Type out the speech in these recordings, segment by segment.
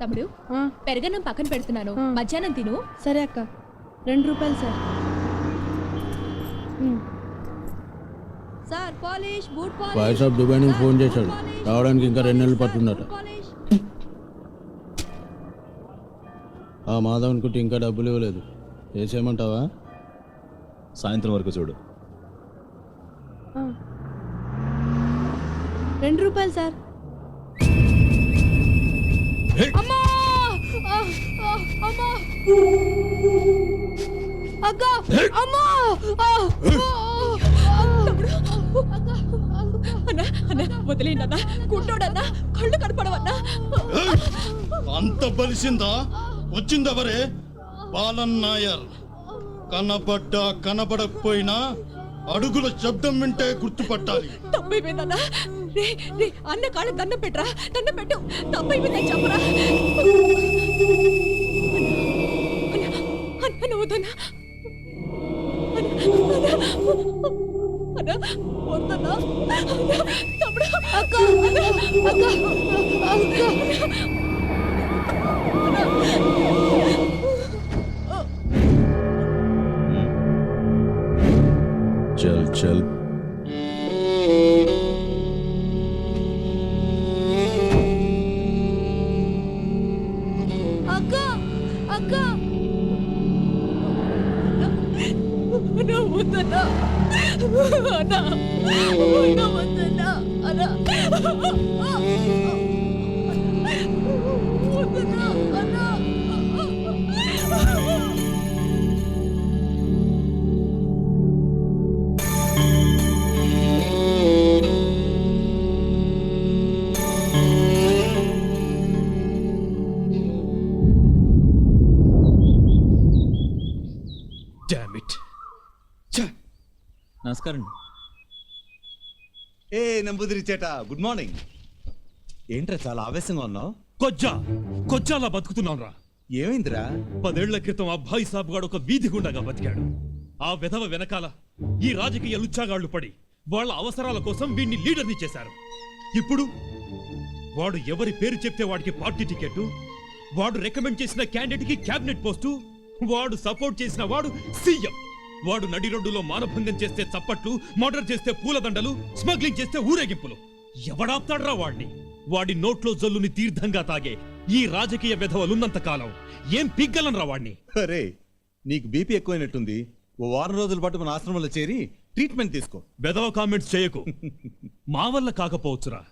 తమ్ముడు పెరగన్నం పక్కన పెడుతున్నాను. మధ్యాహ్నం తిను. సరే అక్క. రెండు రూపాయలు sir. Sir polish boot polish. Voice of Dubai నుంచి ఫోన్ చేశాడు. రావడానికి ఇంకా రెండు నెలలు పడుతుందట. ఆ మాధవన్ కుట్టి ఇంకా డబ్బులు ఇవ్వలేదు. వేసేయమంటావా సాయంత్రం వరకు చూడు. రెండు రూపాయలు సార్. అమ్మా! అమ్మా! అక్క! అమ్మా! అన్న అన్న వదిలేండి అన్న. గుంటోడన్నా కళ్ళు కనపడవన్నా. అంత బలిసిందా? వచ్చిందెవరే? బాలన్ నాయర్. కనబడ్డా కనబడకపోయినా అడుగుల శబ్దం వింటే గుర్తుపట్టాలి. తప్పైపోయిందన్న. రే అన్న కాళ్ళ దండం పెట్టరా? దండం పెట్టు. తప్పైపోయిందని చెప్పరా? అన్న, అన్న, అన్న, తమ్ముడు, అక్క, అక్క, అక్క. चल चल అక్క అక్క. అన్న వద్దన్న. అన్న అన్న వద్దన్న. అన్న. నమస్కారం ఏ నంబుదిరి చేట గుడ్ మార్నింగ్. ఏంట్రా చాలా ఆవేశంగా ఉన్నావు? కొజ్జా కొజ్జాలా బతుకుతున్నాం రా. ఏమైందిరా? పదేళ్ళ క్రితం అబ్బాయి సాబ్ గాడు ఒక వీధి గుండాగా బతికాడు. ఆ విధవ వెనకాల ఈ రాజకీయ లుచ్చాగాళ్ళు పడి వాళ్ళ అవసరాల కోసం వీడిని లీడర్ని చేశారు. ఇప్పుడు వాడు ఎవరి పేరు చెప్తే వాడికి పార్టీ టికెట్ వాడు రికమెండ్ చేసిన క్యాండిడేట్కి క్యాబినెట్ పోస్టు వాడు సపోర్ట్ చేసిన వాడు సీఎం. వాడు నడి రోడ్డులో మానభంగం చేస్తే చప్పట్లు మర్డర్ చేస్తే పూలదండలు స్మగ్లింగ్ చేస్తే ఊరేగింపులు. ఎవడాపుతాడ్రా వాడిని వాడి నోట్లో జల్లుని తీర్థంగా తాగే ఈ రాజకీయ విధవలున్నంత కాలం ఏం పిగ్గలనరా వాడిని అరే నీకు బీపీ ఎక్కువైనట్టుంది. ఓ వారం రోజుల పాటు మన ఆశ్రమంలో చేరి ట్రీట్మెంట్ తీసుకో. బెదవ కామెంట్స్ చేయకు. మా వల్ల కాకపోవచ్చురా.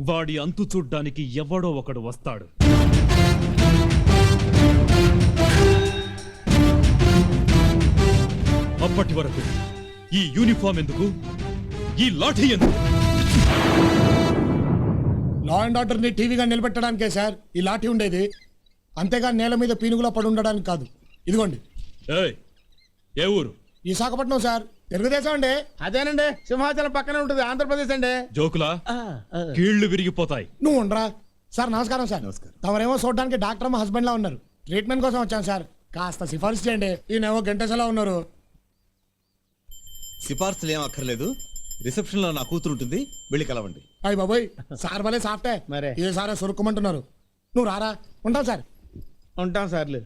వాడి అంతు చూడ్డానికి ఎవడో ఒకడు వస్తాడు. అప్పటి వరకు ఈ యూనిఫామ్ ఎందుకు? ఈ లాఠీ ఎందుకు? లా అండ్ ఆర్డర్ని టీవీగా నిలబెట్టడానికే సార్ ఈ లాఠీ ఉండేది అంతేగా నేల మీద పీనుగులా పడి ఉండడానికి కాదు. ఇదిగోండి. ఏయ్ ఏ ఊరు? విశాఖపట్నం సార్ తెలుగుదేశం అండి? అదేనండి. సింహాచలం పక్కనే ఉంటుంది ఆంధ్రప్రదేశ్ అండి. జోకులా? కీళ్ళు విరిగిపోతాయి. నువ్వు ఉండరా? సార్ నమస్కారం సార్ నమస్కారం. తమరేమో చూడడానికి డాక్టర్ మా హస్బెండ్ లా ఉన్నారు. ట్రీట్మెంట్ కోసం వచ్చాను సార్ కాస్త సిఫార్సు చేయండి. ఈయనేమో గంటసలా ఉన్నారు. సిఫార్సులు ఏం అక్కర్లేదు. రిసెప్షన్లో నా కూతురు ఉంటుంది. వెళ్ళి కలవండి. అయ్యి బాబోయ్ సార్ భలే సాఫ్టే. మరే. ఏ సారే సొరుక్కుమంటున్నారు? నువ్వు రారా? ఉంటావు సార్. ఉంటాం సార్లు.